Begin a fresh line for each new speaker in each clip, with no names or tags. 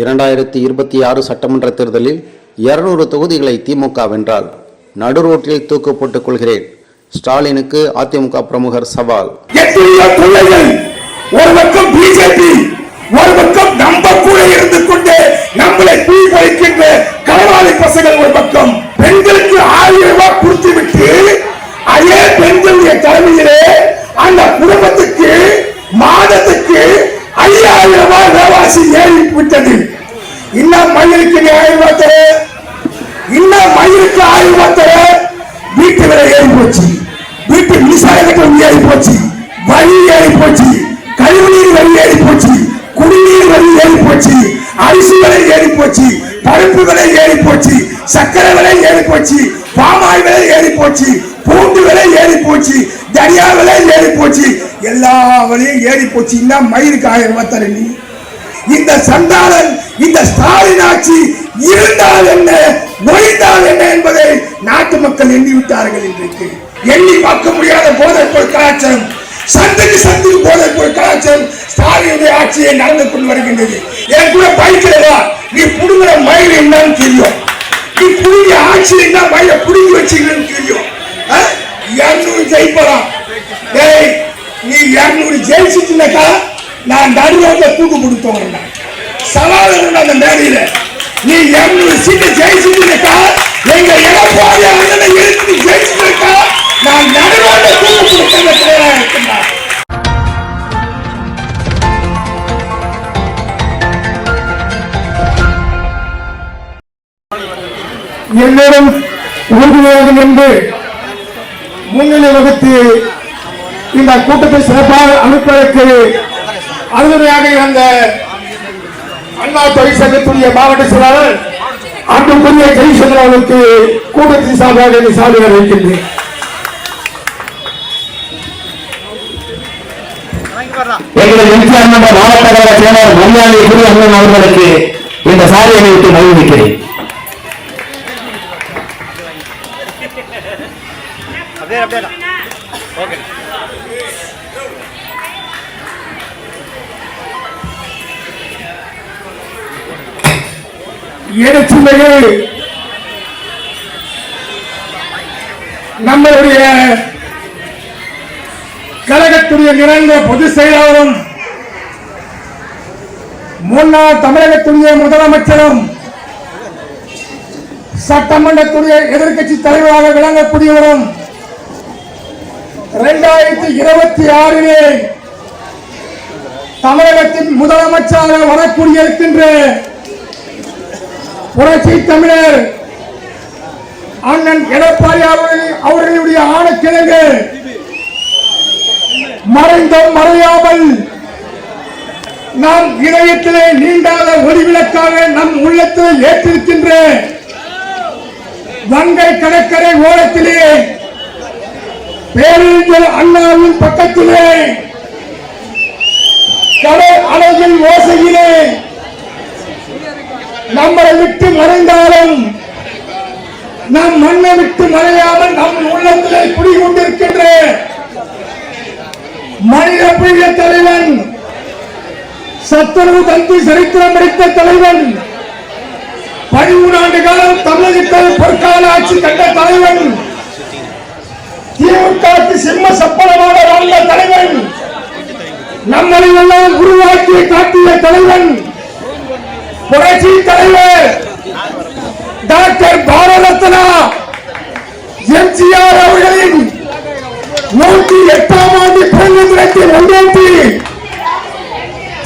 இரண்டாயிரத்தி இருபத்தி ஆறு சட்டமன்ற தேர்தலில் இருநூறு தொகுதிகளை திமுக வென்றால் நடுரோட்டில் தூக்கு போட்டுக் கொள்கிறேன். ஸ்டாலினுக்கு அதிமுக பிரமுகர் சவால்.
ஒரு பக்கம் பிஜேபி ஒரு பக்கம் நம்ம கூட இருந்து கொண்டு நம்மளை தீ வைக்கின்ற களவாளி பசங்கள் ஒரு பக்கம். பெண்களுக்கு ஆயிரம் ரூபாய் கொடுத்து விட்டு அதே பெண்களுடைய தலைமையிலே அந்த குடும்பத்துக்கு மாதத்துக்கு ஐயாயிரம் ரூபாய் விலைவாசி ஏறி விட்டது இன்னும் மயிலுக்கு நீ ஆயிரம் ரூபாய் தர இன்னும் மயிலுக்கு ஆயிரம் ரூபாய் தர வீட்டு விலை ஏறி போச்சு வீட்டு மின்சார கட்டணம் ஏறி போச்சு வரி ஏறி போச்சு கழிவுநீர் வரி ஏறி போச்சு குடிநீர் வரி ஏறி போச்சு அரிசி விலை ஏறி போச்சு பருப்பு விலை ஏறி போச்சு சக்கரை விலை ஏறி போச்சு பாமாய் விலை ஏறி போச்சு போச்சு தனியா ஏறி போச்சு. எல்லா விலையும் ஏறி போச்சுன்னா இன்னும் மயிருக்கு ஆயிரம் ரூபாய் தர நீ. இந்த சண்டாளன் இந்த ஸ்டாலின் ஆட்சி இருந்தால் என்ன ஒழிந்தால் என்ன என்பதை நாட்டு மக்கள் எண்ணி விட்டார்கள் இன்றைக்கு. எண்ணி பார்க்க முடியாத போதைப் பொருள் கலாச்சாரம் சந்தைக்கு சந்தைக்கு போதைப் பொருள் கலாச்சாரம் ஸ்டாலினுடைய ஆட்சியை நடந்து கொண்டு வருகின்றது. என் கூட பைக்கில் நீ புடுங்குற மயில் என்னன்னு தெரியும் நீ புடுங்கி ஆட்சி என்ன மயில புடுங்கி வச்சுக்கிறேன்னு தெரியும் இரநூறு ஜெயிப்பறான் டேய் நீ இரநூறு ஜெயிச்சிட்டுனாக்கா நான் நடுரோட்ல தூக்கு கொடுத்தவங்க சவால் அந்த மேடையில? நீ இரநூறு சீட்டு ஜெயிச்சிட்டுனாக்கா எங்க எடப்பாடி அண்ணனை எடுத்து ஜெயிச்சிட்டுனாக்கா நான் நடுரோட்ல தூக்கு கொடுத்தவங்க தயாரா இருக்கின்றார் என்னிடம் உறுதியாக நின்று முன்னிலை வகுத்து இந்த கூட்டத்தை சிறப்பாக அமைப்பதற்கு அறுதுணையாக இருந்த அண்ணா தொழிற்சங்கத்துடைய மாவட்ட செயலாளர் அன்புக்குரிய ஜெய்சந்திரன் அவர்களுக்கு கூட்டத்தின் சார்பாக இந்த சாலை அறிவிக்கின்றேன்
எங்களது எம்ஜிஆர் மாவட்ட கழக செயலாளர் மரியாதை குரு அண்ணன் அவர்களுக்கு இந்த சாலையை வைத்து மகிழ்விக்கிறேன்.
அப்படியே அப்படியே ஓகே
நம்மளுடைய கழகத்துடைய நிறைந்த பொதுச் செயலாளரும் முன்னாள் தமிழகத்துடைய முதலமைச்சரும் சட்டமன்றத்துடைய எதிர்க்கட்சி தலைவராக விளங்கக்கூடியவரும் இரண்டாயிரத்தி இருபத்தி ஆறிலே தமிழகத்தின் முதலமைச்சராக வரக்கூடிய இருக்கின்ற புரட்சி தமிழர் அண்ணன் எடப்பாடி அவர்கள் அவர்களுடைய ஆணைக்கிழங்கு மறைந்தும் மறையாமல் நம் இதயத்திலே நீண்டாத ஒளிவிளக்காக நம் உள்ளத்தில் ஏற்றிருக்கின்ற வங்கை கடற்கரை ஓரத்திலே பேரறிஞர் அண்ணாவின் பக்கத்திலே கடல் அலையின் ஓசையிலே நம்மளை விட்டு மறைந்தாலும் நம் மண்ணை விட்டு மறையாமல் நம் உள்ளத்திலே குடிகொண்டிருக்கின்ற மனித பிரிய தலைவன் சத்துணவு தந்தி சரித்திரம் படித்த தலைவன் பதிமூணு ஆண்டு காலம் தமிழகத்தில் பொற்கால ஆட்சி கண்ட தலைவன் திமுகவுக்கு சிம்ம சப்பளமான வாழ்ந்த தலைவன் நம்மளை எல்லாம் உருவாக்கி காட்டிய தலைவன் புரட்சி தலைவர் டாக்டர் பாரதரத்னா எம்ஜிஆர் அவர்களின் நூற்றி எட்டாம் ஆண்டு பிறந்த தினத்தை முன்னேற்றி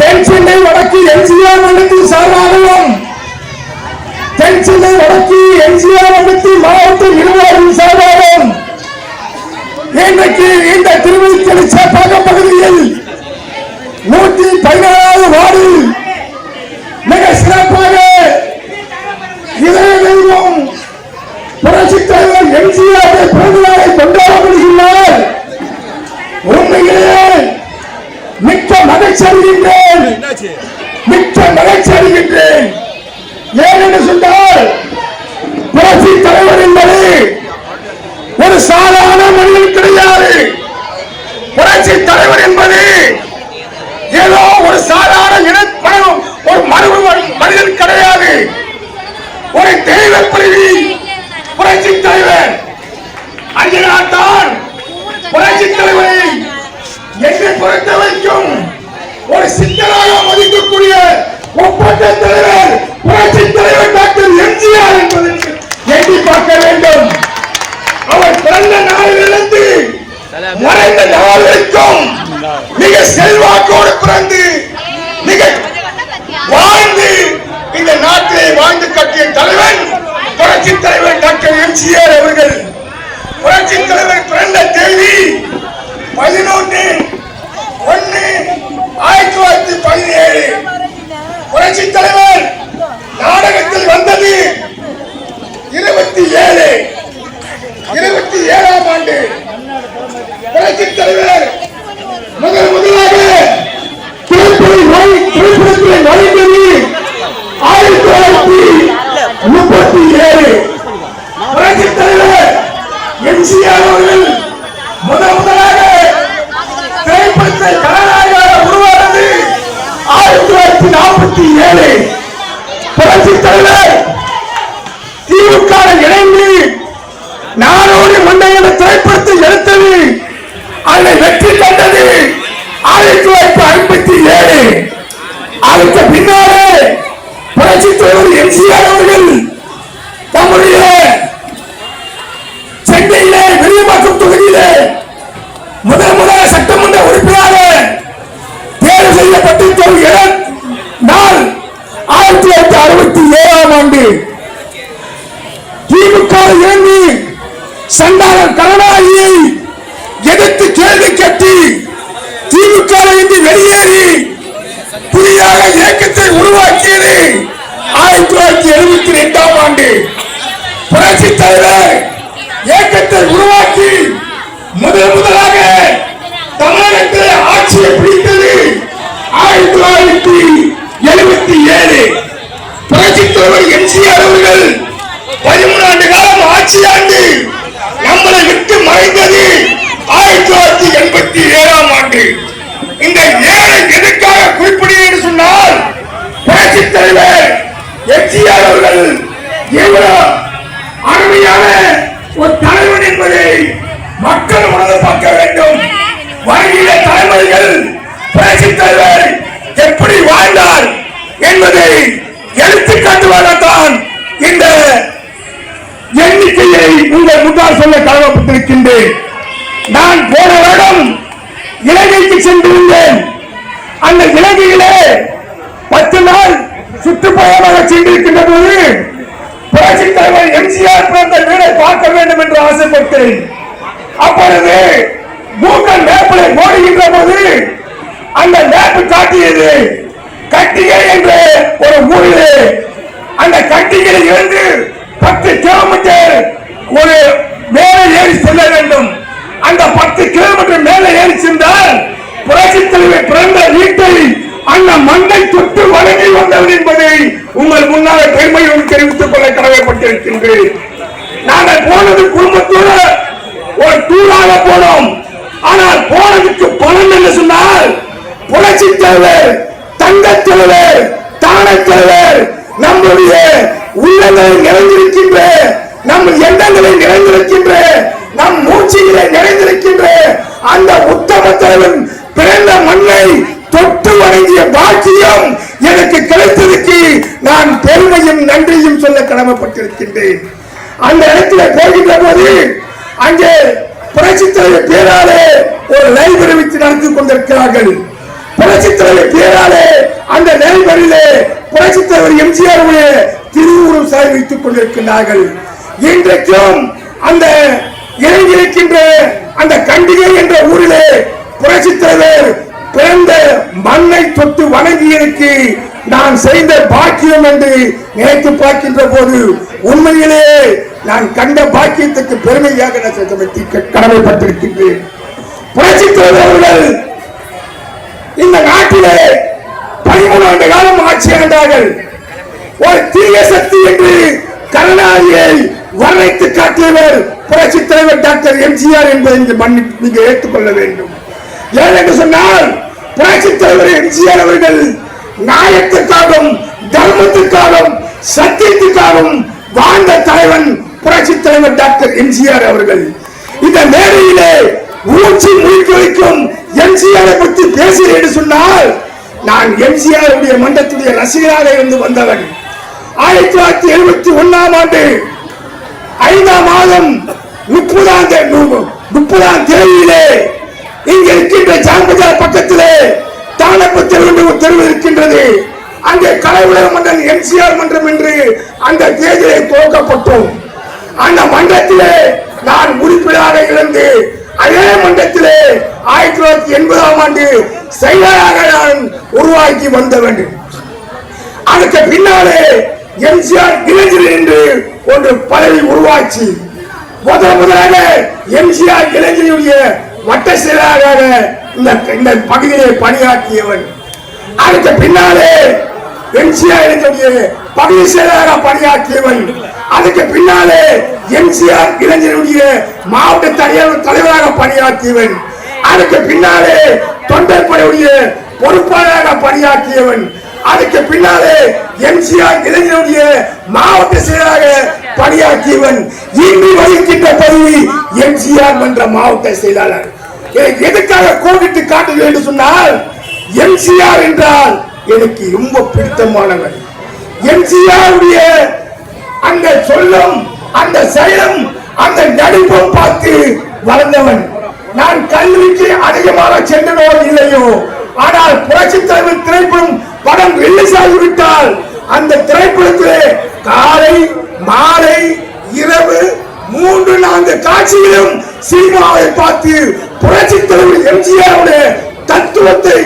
தென் சென்னை வடக்கு எம்ஜிஆர் மண்டலத்தின் சார்பாகவும் தென் சென்னை வடக்கு எம்ஜிஆர் மண்டலத்தின் மாவட்ட நிர்வாகியின் இன்றைக்கு இந்த திருவள்ளுவர் சேப்பாக்க பகுதியில் நூற்றி பதினேழாவது வார்டில் மிக சிறப்பாக இதய தெய்வம் புரட்சி தலைவர் எம்ஜிஆர் பிறந்த நாளை கொண்டாடப்படுகின்றார். உண்மையிலே மிக்க மகிழ்ச்சி அடைகின்றேன். மிக்க மகிழ்ச்சி அடைகின்றேன். ஏன் என்று சொன்னால் புரட்சி தலைவர் என்பது சாதாரண மனிதன் கிடையாது. புரட்சி தலைவர் என்பது ஏதோ ஒரு சாதாரண இன மனிதன் ஒரு மரபு மனிதன் தெய்வப்பிரதி புரட்சி தலைவர் அஞ்சனாத்தான் புரட்சி தலைவரை என்னை பொறுத்த வரைக்கும் ஒரு சித்தராக மதிக்கக்கூடிய ஒப்பந்த தலைவர் புரட்சி தலைவர் டாக்டர் எம்ஜிஆர் என்பதை எண்ணி பார்க்க வேண்டும் அவர் பிறந்த நாளிலிருந்து மறைந்த நாள் வரைக்கும் மிக செல்வாக்கோடு பிறந்து மிக வாழ்ந்து இந்த நாட்டிலே வாழ்ந்து கட்டிய தலைவன் புரட்சி தலைவர் டாக்டர் எம்ஜிஆர் அவர்கள் புரட்சி தலைவர் பிறந்த தேதி பதினொன்று ஒன்னு ஆயிரத்தி தொள்ளாயிரத்தி பதினேழு புரட்சி தலைவர் நாடகத்தில் வந்தது இருபத்தி ஏழு இருபத்தி ஏழாம் ஆண்டு புரட்சி தலைவர் முதல் முதலாக திருப்பதி நுழை- திருப்பதியில் நுழைந்தது ஆயிரத்தி தொள்ளாயிரத்தி முப்பத்தி ஏழு புரட்சி தலைவர் எம்ஜிஆர் அவர்கள் முதல் முதலாக திரைப்படத்தை கதாநாயகராக உருவானது ஆயிரத்தி தொள்ளாயிரத்தி நாற்பத்தி ஏழு புரட்சி தலைவர் திமுக இணைந்து நானோடு மண்டை திரைப்படத்தை எடுத்தது அதனை வெற்றி கண்டது ஆயிரத்தி தொள்ளாயிரத்தி ஐம்பத்தி ஏழு. அதுக்கு பின்னாலே புரட்சி தலைவர் எம்ஜிஆர் அவர்கள் தம்முடைய சென்னையிலே விரிவாக்கம் தொகுதியிலே முதல் முதல் சட்டமன்ற உறுப்பினராக தேர்வு செய்யப்பட்டு இடம் நாள் ஆயிரத்தி தொள்ளாயிரத்தி அறுபத்தி ஏழாம் ஆண்டு திமுக இரண்டு சண்டாளர் கருணாநிதியை எதிர்த்து கேள்வி கட்டி திமுக வெளியேறி புதிதாக இயக்கத்தை உருவாக்கியது ஆயிரத்தி தொள்ளாயிரத்தி எழுபத்தி ரெண்டாம் ஆண்டு. புரட்சி தலைவர் இயக்கத்தை உருவாக்கி முதல் முதலாக தமிழகத்தில் ஆட்சியை பிடித்தது ஆயிரத்தி தொள்ளாயிரத்தி எழுபத்தி ஏழு. புரட்சி தலைவர் எம்ஜிஆர் அவர்கள் பதிமூணு ஆண்டு காலம் ஆட்சி ஆண்டு விட்டு மறைந்தது. ஆயிரத்தி தொள்ளாயிரத்தி எண்பத்தி ஏழாம் ஆண்டு. இந்த ஏழை எதுக்காக குறிப்பிடுகிறேன் என்று சொன்னால் புரட்சி தலைவர் எம்ஜிஆர் அவர்கள் எவ்வளவு அருமையான ஒரு தலைவன் என்பதை மக்கள் உணர்ந்து பார்க்க வேண்டும். வருகிற தலைமுறைகள் புரட்சி தலைவர் எப்படி வாழ்ந்தார் என்பதை எடுத்துக்காட்டுவதற்கான் இந்த எண்ணிக்கையை உங்கள் முன்னால் சொல்ல கடமைப்பட்டிருக்கின்றேன். நான் போன வருடம் இலங்கைக்கு சென்றிருந்தேன். அந்த இலங்கையிலே பத்து நாள் சுற்றுப்பயணமாக சென்றிருக்கின்ற போது புரட்சி தலைவர் எம்ஜிஆர் பிறந்த வீடை பார்க்க வேண்டும் என்று ஆசைப்பட்டேன் அப்பொழுது கூகுள் மேப்பில் போடுகின்ற போது அந்த மேப்பு காட்டியது கட்டிகை என்ற ஒரு ஊரிலே அந்த கட்டிகையில் இருந்து பத்து கிலோமீட்டர் ஒரு மேலே ஏறி செல்ல வேண்டும். அந்த பத்து கிலோமீட்டர் மேலே ஏறி சென்றால் புரட்சி தலைவர் பிறந்த வீட்டை அந்த மண்ணை தொட்டு வழங்கி வந்தவர் என்பதை உங்கள் முன்னால் பெருமையோடு தெரிவித்துக் கொள்ள கடமைப்பட்டிருக்கின்றேன். நாங்கள் போனது குடும்பத்தோடு ஒரு டூராக போனோம். ஆனால் போனதுக்கு பணம் என்று சொன்னால் புரட்சி தலைவர் தங்க தலைவர் தான தலைவர் நம்முடைய உள்ளங்களை நிறைந்திருக்கின்ற நம் எண்ணங்களை நிறைந்திருக்கின்ற நம் மூச்சுகளை நிறைந்திருக்கின்ற அந்த உத்தம தலைவன் பிறந்த மண்ணை தொட்டு வணங்கிய பாக்கியம் எனக்கு கிடைத்ததுக்கு நான் பெருமையும் நன்றியும் சொல்ல கடமைப்பட்டிருக்கின்றேன். அந்த இடத்துல போகின்ற போது அங்கே புரட்சி தலைவர் பேராலே ஒரு லைப்ரரி வச்சு நடத்தி கொண்டிருக்கிறார்கள். புரட்சி தலைவர் பேராலே அந்த லைப்ரரியிலே புரட்சி தலைவர் எம்ஜிஆர் திருவுருவம் சாய் வைத்துக் கொண்டிருக்கிறார்கள் இன்றைக்கும் அந்த இறங்கியிருக்கின்ற அந்த கண்டிகை என்ற ஊரிலே புரட்சி தலைவர் பிறந்த மண்ணை தொட்டு வணங்கியதற்கு நான் செய்த பாக்கியம் என்று நினைத்து பார்க்கின்ற போது உண்மையிலேயே நான் கண்ட பாக்கியத்துக்கு பெருமையாக நான் கடமைப்பட்டிருக்கின்றேன். புரட்சி தலைவர்கள் இந்த நாட்டிலே பதிமூணு ஆண்டு காலம் ஆட்சி ஆண்டார்கள். ஒரு தீய சக்தி என்று கருணாநிதியை வர்ணித்து காட்டியவர் புரட்சி தலைவர் டாக்டர் எம்ஜிஆர் என்பதை இந்த மன்னி நீங்க ஏற்றுக்கொள்ள வேண்டும். ஏன் என்று சொன்னால் புரட்சி தலைவர் எம்ஜிஆர் அவர்கள் நியாயத்துக்காகவும் தர்மத்துக்காகவும் சத்தியத்துக்காகவும் வாழ்ந்த தலைவன் புரட்சி தலைவர் டாக்டர் எம்ஜிஆர் அவர்கள். இந்த மேடையிலே ஊச்சி முழுக்க வைக்கும் எம்ஜிஆரை பற்றி பேசுகிறேன் என்று சொன்னால் நான் எம்ஜிஆருடைய மன்றத்துடைய ரசிகராக இருந்து வந்தவன். ஆயிரத்தி தொள்ளாயிரத்தி எழுபத்தி ஒன்னாம் ஆண்டு ஐந்தாம் மாதம் முப்பதாம் தே- முப்பதாம் தேதியிலே இங்க இருக்கின்ற ஜான்பஜார் பக்கத்திலே தானப்ப தெருவு தெருவு இருக்கின்றது. அங்கே கலைவுலக மன்றம் எம்சிஆர் மன்றம் என்று அந்த தேதியிலே துவக்கப்பட்டோம். அந்த மன்றத்திலே நான் உறுப்பினராக இருந்து அதே மன்றத்திலே ஆயிரத்தி தொள்ளாயிரத்தி எண்பதாம் ஆண்டு செயலராக நான் உருவாக்கி வந்தவன். அதுக்கு பின்னாலே எம்ஜிஆர் இளைஞர் என்று ஒன்று பதவி உருவாச்சு முதல் முதலாக எம்ஜிஆர் இளைஞருடைய வட்ட செயலாளராக இந்த இந்த பகுதியிலே பணியாற்றியவன். அதுக்கு பின்னாலே எம்ஜிஆர் இளைஞருடைய பகுதி செயலாளராக பணியாற்றியவன். அதுக்கு பின்னாலே எம்ஜிஆர் இளைஞருடைய மாவட்ட தலைவர் தலைவராக பணியாற்றியவன். அதுக்கு பின்னாலே தொண்டற்படையுடைய பொறுப்பாளராக பணியாற்றியவன். அதுக்கு பின்னாலே எம்ஜிஆர் இளைஞருடைய மாவட்ட செயலாக பணியாற்றியவன் இன்று வகிக்கின்ற பதவி எம்ஜிஆர் என்ற மாவட்ட செயலாளர். எதுக்காக கோடிட்டு காட்டுகிறேன் என்று சொன்னால் எம்ஜிஆர் என்றால் எனக்கு ரொம்ப பிடித்தமானவன். எம்ஜிஆருடைய அந்த சொல்லும் அந்த செயலும் அந்த நடிப்பும் பார்த்து வளர்ந்தவன். நான் கல்விக்கு அதிகமாக சென்றனோ இல்லையோ ஆனால் புரட்சி தலைவர் திரைப்படம் படம் ரிலீஸ் ஆகிவிட்டால் அந்த திரைப்படத்திலே காலை மாலை இரவு மூன்று நான்கு காட்சியிலும் சினிமாவை பார்த்து புரட்சி தலைவர் எம்ஜிஆருடைய தத்துவத்தை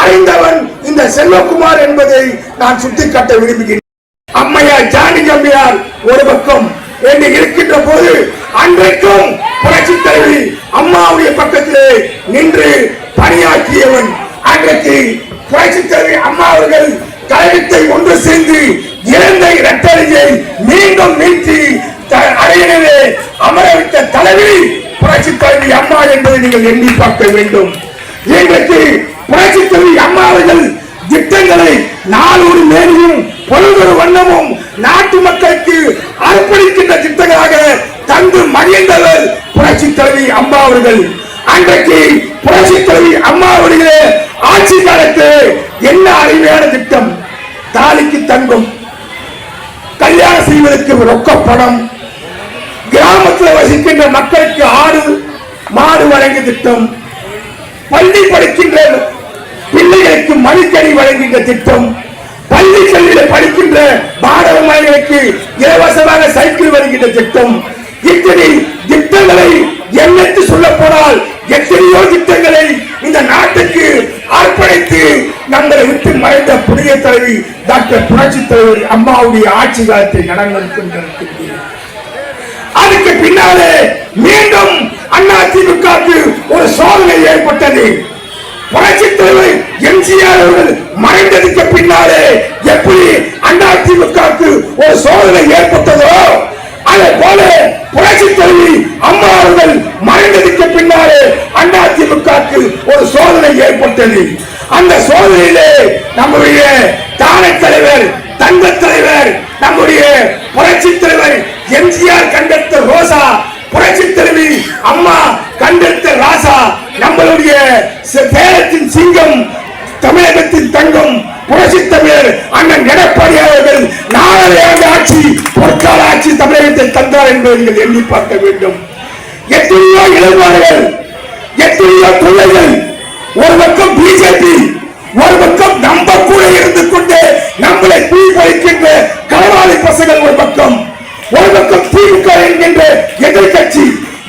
அறிந்தவன் இந்த செல்வகுமார் என்பதை நான் சுட்டிக்காட்ட விரும்புகிறேன். அம்மையார் ஜானகி அம்மையார் ஒரு பக்கம் என்று இருக்கின்ற போது அன்றைக்கும் புரட்சி தலைவி அம்மாவுடைய பக்கத்திலே நின்று பணியாற்றியவன் அன்றைக்கு புரட்சி தலைவி அம்மா அவர்கள் கழகத்தை ஒன்று சேர்ந்து இழந்த இரட்டலையை மீண்டும் மீட்டி த- அரியணையிலே தலைவி புரட்சி தலைவி அம்மா என்பதை நீங்கள் எண்ணி பார்க்க வேண்டும். இன்றைக்கு புரட்சி தலைவி அம்மா அவர்கள் திட்டங்களை நாளொரு மேலும் பொழுதொரு வண்ணமும் நாட்டு மக்களுக்கு அர்ப்பணிக்கின்ற திட்டங்களாக தந்து மகிழ்ந்தவர் புரட்சி தலைவி அம்மா அவர்கள். அன்றைக்கு புரட்சி தலைவி அம்மா அவர்களே ஆட்சி காலத்து என்ன அருமையான திட்டம்? தாலிக்கு தங்கம். கல்யாணம் செய்வதற்கு ரொக்க பணம் கிராமத்தில் வசிக்கின்ற மக்களுக்கு ஆடு மாடு வழங்கும் திட்டம். பள்ளி படிக்கின்ற பிள்ளைகளுக்கு மடிக்கணி வழங்குகின்ற திட்டம். பள்ளி கல்வியில படிக்கின்ற மாணவ மாணவிகளுக்கு இலவசமாக சைக்கிள் வருகின்ற திட்டம். இத்தனை திட்டங்களை எண்ணத்து சொல்ல போனால் எத்தனையோ திட்டங்களை இந்த நாட்டுக்கு அர்ப்பணித்து நம்மளை விட்டு மறைந்த புதிய தலைவி டாக்டர் புரட்சி தலைவர் அம்மாவுடைய ஆட்சி காலத்தை நடந்திருக்கின்றது அதுக்கு பின்னாலே மீண்டும் அதிமுகவுக்கு ஒரு சோதனை ஏற்பட்டது. புரட்சி தலைவர் எம்ஜிஆர் அவர்கள் மறைந்ததுக்கு பின்னாலே எப்படி அண்ணா திமுகவுக்கு ஒரு சோதனை ஏற்பட்டதோ அதை போல புரட்சி தலைவி அம்மா அவர்கள் மறைந்ததுக்கு பின்னாலே அதிமுகவுக்கு ஒரு சோதனை ஏற்பட்டது. அந்த சோதனையிலே நம்முடைய தானை தலைவர் தங்க தலைவர் நம்முடைய புரட்சி தலைவர் எம்ஜிஆர் கண்டெடுத்த ரோசா புரட்சி தலைவி அம்மா கண்டெடுத்த ராசா நம்மளுடைய சேலத்தின் சிங்கம் தமிழகத்தின் தங்கம் புரட்சி தமிழர் அண்ணன் எடப்பாடி அவர்கள் நாளை ஆண்டு ஆட்சி பொற்கால ஆட்சி தமிழகத்தில் தந்தார் என்பதை நீங்கள் எண்ணி பார்க்க வேண்டும். எத்தனையோ இளைஞர்கள் எத்தனையோ பிள்ளைகள் ஒரு பக்கம் பிஜேபி ஒரு பக்கம் நம்ம கூட இருந்து கொண்டு நம்மளை தீ பறிக்கின்ற களவாளி பசங்கள் ஒரு பக்கம் ஒரு பக்கம் திமுக என்கின்ற எதிர்கட்சி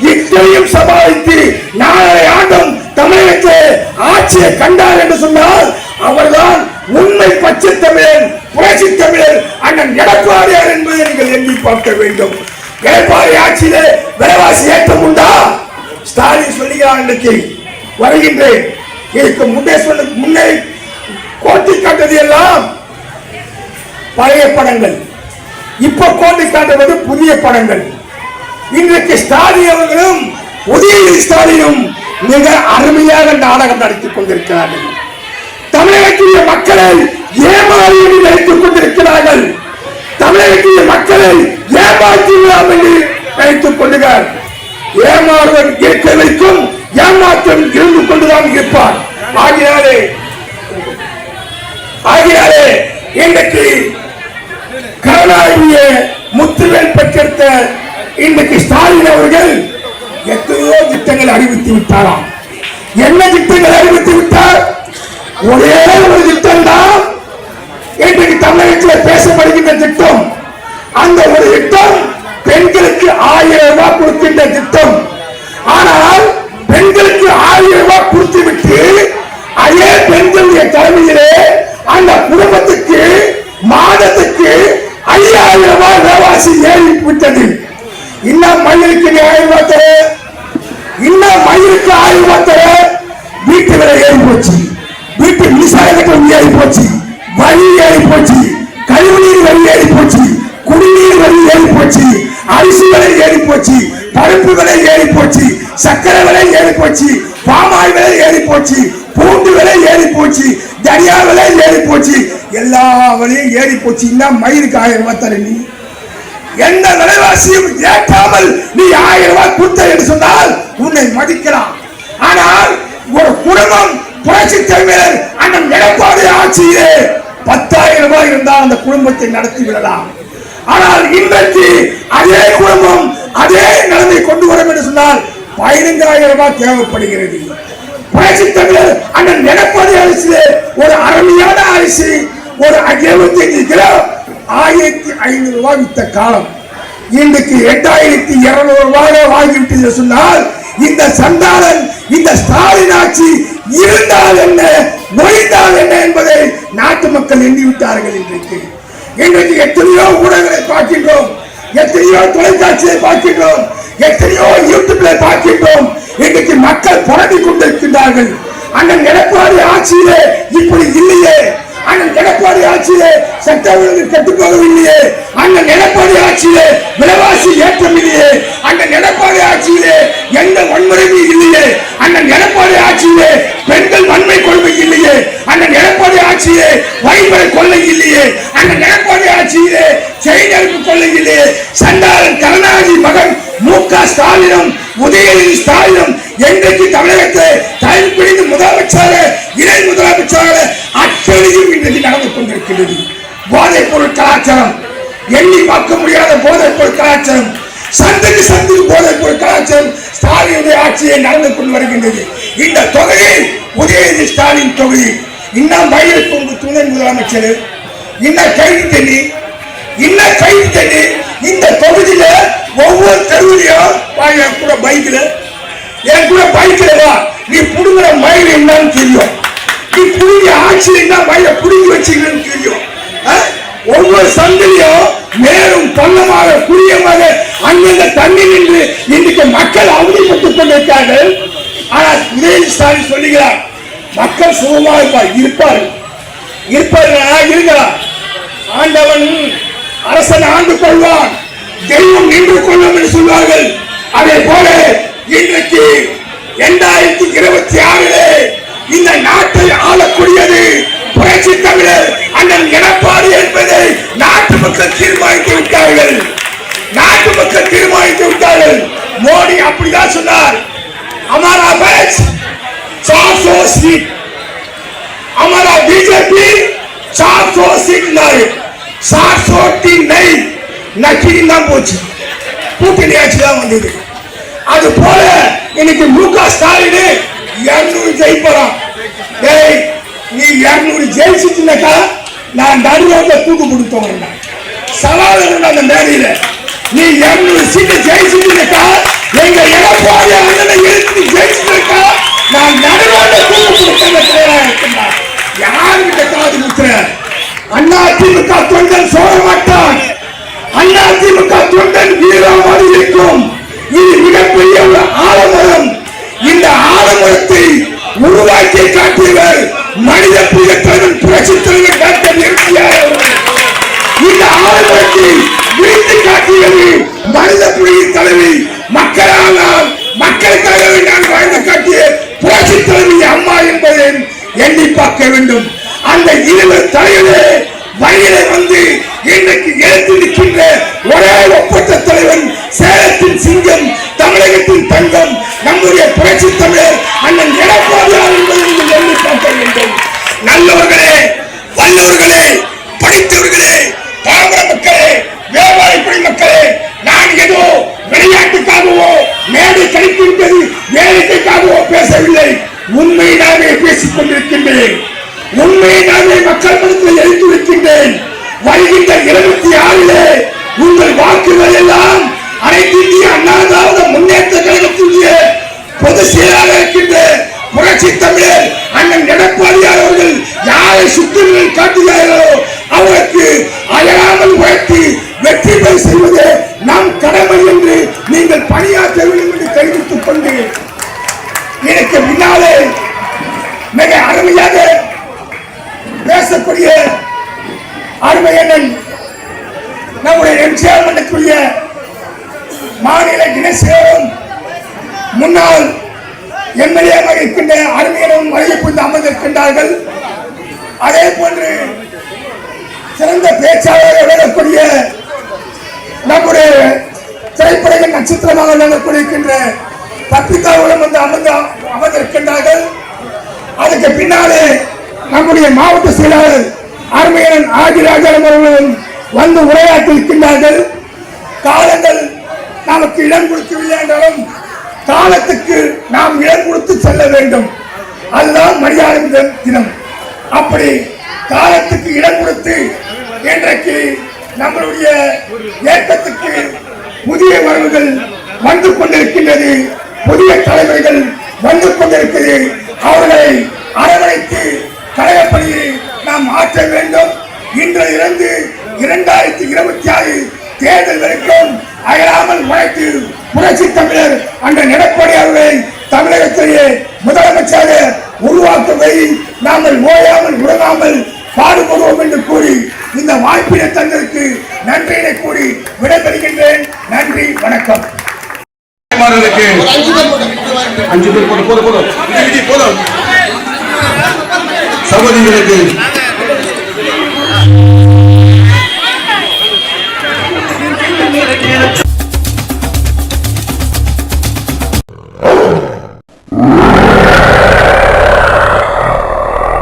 இத்தனையும் சமாளித்து நாளை ஆண்டும் தமிழகத்தில் ஆட்சியை கண்டார் என்று சொன்னால் அவர்தான் உண்மை பச்சை தமிழன் புரட்சி தமிழர் அண்ணன் எடப்பாடியார் என்பதை நீங்கள் எண்ணி பார்க்க வேண்டும். எடப்பாடி ஆட்சியிலே விலைவாசி ஏற்றம் உண்டா? ஸ்டாலின் சொல்லுகிறார் இன்றைக்கு வருகின்றேன். இதுக்கு முன்னே சொல்ல முன்னே கோட்டி காட்டது எல்லாம் பழைய படங்கள். இப்ப கோட்டி காட்டுவது புதிய படங்கள். இன்றைக்கு ஸ்டாலின் அவர்களும் உதயநிதி ஸ்டாலினும் மிக அருமையாக நாடகம் நடித்துக் கொண்டிருக்கிறார்கள். தமிழகத்திய மக்களை ஏமாறி நினைத்துக் கொண்டிருக்கிறார்கள். தமிழகத்திய மக்களை ஏமாற்றி விடலாம் என்று நினைத்துக் கொள்ளுகிறார் ஏமாறுவன் இருக்க வைக்கும் ஏமாற்றம் இருந்து கொண்டுதான் இருப்பார். ஆகியாரே ஆகியாரே இன்றைக்கு கருணாநிதிய முத்துவேல் பெற்றெடுத்த இன்றைக்கு ஸ்டாலின் அவர்கள் எத்தனையோ திட்டங்கள் அறிவித்து விட்டாராம். என்ன திட்டங்கள் அறிவித்து விட்டார்? ஒரே ஒரு திட்டம் தான் இன்றைக்கு தமிழகத்தில் பேசப்படுகின்ற திட்டம். அந்த ஒரு திட்டம் பெண்களுக்கு ஆயிரம் ரூபாய் கொடுக்கின்ற திட்டம். ஆனால் பெண்களுக்கு ஆயிரம் ரூபாய் கொடுத்து விட்டு அதே பெண்களுடைய தலைமையிலே அந்த குடும்பத்துக்கு மாதத்துக்கு ஐயாயிரம் ரூபாய் விலைவாசி ஏறி விட்டது. இன்னும் மயிலுக்கு நீ ஆயிரம் ரூபாய் தர. இன்னும் மயிலுக்கு ஆயிரம் ரூபாய் தர. வீட்டு விலை ஏறி போச்சு. வீட்டு மின்சாரத்துக்கு கட்டணம் போச்சு. வழி ஏறி போச்சு. கழிவுநீர் வழி ஏறி போச்சு. குடிநீர் வழி ஏறி போச்சு. அரிசி விலை ஏறி போச்சு. பருப்பு விலை ஏறி போச்சு. சக்கரை விலை ஏறி போச்சு. பாமாய் விலை ஏறி போச்சு. பூண்டு விலை ஏறி போச்சு. தனியா விலை ஏறி போச்சு. எல்லா விலையும் ஏறி போச்சு. இன்னும் மயிருக்கு ஆயிரம் ரூபாய் தர நீ. எந்த விலைவாசியும் ஏற்றாமல் நீ ஆயிரம் ரூபாய் கொடுத்த என்று சொன்னால் உன்னை மதிக்கலாம். ஆனால் ஒரு குடும்பம் புரட்சி தலைவர் அண்ணன் எடப்பாடி ஆட்சியிலே பத்தாயிரம் ரூபாய் இருந்தால் அந்த குடும்பத்தை நடத்தி விடலாம். ஆனால் இன்றைக்கு அதே குடும்பம் அதே நிலைமை கொண்டு வரும் என்று சொன்னால் பதினைந்தாயிரம் ரூபாய் தேவைப்படுகிறது. புரட்சி தமிழர் அண்ணன் எடப்பாடி அரசிலே ஒரு அருமையான அரிசி ஒரு எழுபத்தி அஞ்சு கிலோ ஆயிரத்தி ஐநூறு ரூபாய் வித்த காலம். இன்றைக்கு எட்டாயிரத்தி இருநூறு ரூபாய் வாங்கிவிட்டு சொன்னால் இந்த சந்தானன் இந்த ஸ்டாலின் ஆட்சி இருந்தால் என்ன? ஒழிந்தால் என்ன என்பதை நாட்டு மக்கள் எண்ணிவிட்டார்கள் இன்றைக்கு. இன்றைக்கு எத்தனையோ ஊடகங்களை பார்க்கின்றோம். எத்தனையோ தொலைக்காட்சியை பார்க்கின்றோம். எத்தனையோ யூடியூப்ல பார்க்கின்றோம். இன்றைக்கு மக்கள் புரட்டி கொண்டிருக்கின்றார்கள். அண்ணன் எடப்பாடி ஆட்சியிலே இப்படி இல்லையே. அண்ணன் எடப்பாடி ஆட்சியிலே சட்ட ஒழுங்கு கட்டுப்போகவில்லையே அண்ணன் எடப்பாடி ஆட்சியிலே விலைவாசி ஏற்றம் இல்லையே அண்ணன் எடப்பாடி ஆட்சியிலே எந்த வன்முறையும் இல்லையே. அண்ணன் எடப்பாடி ஆட்சியிலே பெண்கள் வன்மை கொள்கை இல்லையே. அண்ணன் எடப்பாடி ஆட்சியே வைபரை கொள்ளை இல்லையே. அண்ணன் எடப்பாடி ஆட்சியிலே செயலருக்கு கொள்ளை இல்லையே. சண்டாளன் கருணாநிதி மகன் மு க ஸ்டாலினும் உதயநிதி ஸ்டாலினும் என்றைக்கு தமிழகத்தை தயவு பிடித்து முதலமைச்சராக இணை முதலமைச்சராக அத்தனையும் இன்றைக்கு நடந்து கொண்டிருக்கிறது போதைப் பொருள் கலாச்சாரம். எண்ணி பார்க்க முடியாத போதைப் பொருள் கலாச்சாரம். சந்தைக்கு சந்தைக்கு போதைப் பொருள் கலாச்சாரம் ஸ்டாலினுடைய ஆட்சியை நடந்து கொண்டு வருகின்றது. இந்த தொகுதி உதயநிதி ஸ்டாலின் தொகுதி இன்னும் வயலுக்கு உங்க துணை முதலமைச்சர் இன்னும் கைது தண்ணி இன்னும் கைது தண்ணி இந்த தொகுதியில ஒவ்வொரு தெருவிலையும் என் கூட பைக்ல என் கூட பைக்ல வா நீ புடுங்குற மயில் என்னன்னு தெரியும். நீ புடுங்கி ஆட்சி என்ன மயில புடுங்கி வச்சுக்கணும்னு தெரியும். ஆ? ஒவ்வொரு சந்திலையும் மேலும் பள்ளமாக குழியமாக அங்கங்க தண்ணி நின்று இன்றைக்கு மக்கள் அவதிப்பட்டுக் கொண்டிருக்கார்கள் ஆனால் உதயநிதி ஸ்டாலின் சொல்லுகிறார். மக்கள் சுகமாக இருப்பார் இருப்பார்கள் இருப்பார்களா இருக்கலாம். ஆண்டவன் அரசன் ஆண்டு கொள்வான். தெய்வம் நின்று கொள்ளும் என்று சொல்வார்கள். அதே போல இன்றைக்கு இரண்டாயிரத்தி இருபத்தி ஆறிலே இந்த நாட்டை ஆளக்கூடியது புரட்சி தமிழர் அண்ணன் எடப்பாடி என்பதை நாட்டு மக்கள் தீர்மானித்து விட்டார்கள். நாட்டு மக்கள் தீர்மானித்து விட்டார்கள். மோடி அப்படிதான் சொன்னார். அமரா பேட்ச் சாஃப்டோ சீட். அமரா பிஜேபி சாஃப்டோ சீட் நாய் சாஃப்டோட்டி நை நக்கிரி தான் போச்சு. கூட்டணி ஆட்சி தான் வந்தது. அது போல இன்னைக்கு மு க ஸ்டாலின் இரநூறு ஜெயிப்பறான் நீ இரநூறு ஜெயிச்சிட்டுனாக்கா நான் நடுரோட்ல தூக்கு கொடுத்தவன் சவால் அந்த மேடையில. நீ இரநூறு சீட்டு ஜெயிச்சிட்டுனாக்கா எங்க எடப்பாடி அண்ணனை எழுத்து ஜெயிச்சிட்டுனாக்கா நான் நடுரோட்ல தூக்கு கொடுத்தேன் யாருக்கிட்ட காது குத்துற? அண்ணா திமுக தொண்டன் சோழ மாட்டான் அண்ணா திமுக தொண்டன் வீரமாக இருக்கும். இது மிகப்பெரிய ஒரு ஆலமரம். இந்த ஆலமரத்தை உருவாக்கி காட்டியவர் மனித பிரியத்தனும் புரட்சி தலைவர் டாக்டர் எம்ஜிஆர் அவர்கள். இந்த ஆலமரத்தை வீழ்த்தி காட்டியது மனித புலியின் தலைவி மக்களானால் மக்களுக்காக நான் வாழ்ந்து காட்டிய புரட்சி தலைவி அம்மா என்பதை எண்ணி பார்க்க வேண்டும் அந்த இருவர் தலைவரே வழியில வந்து இன்றைக்கு எழுத்து நிற்கின்ற ஒரே ஒப்பற்ற தலைவன் சேலத்தின் சிங்கம் தமிழகத்தின் தங்கம் நம்முடைய புரட்சி தமிழர் அண்ணன் எடப்பாடியார் என்பதை நீங்கள் எண்ணி பார்க்க வேண்டும் நல்லவர்களே வல்லவர்களே படித்தவர்களே பாமர மக்களே வியாபாரி குடிமக்களே நான் ஏதோ விளையாட்டுக்காகவோ மேடை கழித்திருப்பது வேலைக்காகவோ பேசவில்லை. உண்மையினாலே பேசிக் கொண்டிருக்கின்றேன். உண்மையினாலே மக்கள் மனத்தில் எழுந்திருக்கின்றேன் வருகின்ற இருபத்தி ஆறிலே உங்கள் வாக்குகள் எல்லாம் நட்சத்திரமாக நடக்கொண்டிருக்கின்ற பத்திரிகாவுடன் வந்து அமர்ந்த அமர்ந்திருக்கின்றார்கள். அதுக்கு பின்னாலே நம்முடைய மாவட்ட செயலாளர் அருமையன் ஆதிராஜன் அவர்களும் வந்து உரையாற்றி இருக்கின்றார்கள். காலங்கள் நமக்கு இடம் கொடுக்கவில்லை என்றாலும் காலத்துக்கு நாம் இடம் கொடுத்து செல்ல வேண்டும். அதுதான் மரியாதை தினம். தினம். அப்படி காலத்துக்கு இடம் கொடுத்து இன்றைக்கு நம்மளுடைய இயக்கத்துக்கு புதிய வரவுகள் வந்து கொண்டிருக்கின்றது. புதிய தலைவர்கள் வந்து கொண்டிருக்கிறது. அவர்களை அரவணைத்து கழகப்பணியை நாம் மாற்ற வேண்டும். இன்று இருந்து இரண்டாயிரத்தி இருபத்தி ஆறு தேர்தல் வரைக்கும் அயராமல் உழைத்து புரட்சி தமிழர் அந்த எடப்பாடி அவர்களை தமிழகத்திலேயே முதலமைச்சராக உருவாக்குவதை நாங்கள் ஓயாமல் உறங்காமல் பாடுபடுவோம் என்று கூறி இந்த வாய்ப்பினை தங்களுக்கு நன்றியினை கூறி விடைபெறுகின்றேன். நன்றி வணக்கம்.
அஞ்சு பேர் போதும் போதும் போதும் போதும் சகோதரிகளுக்கு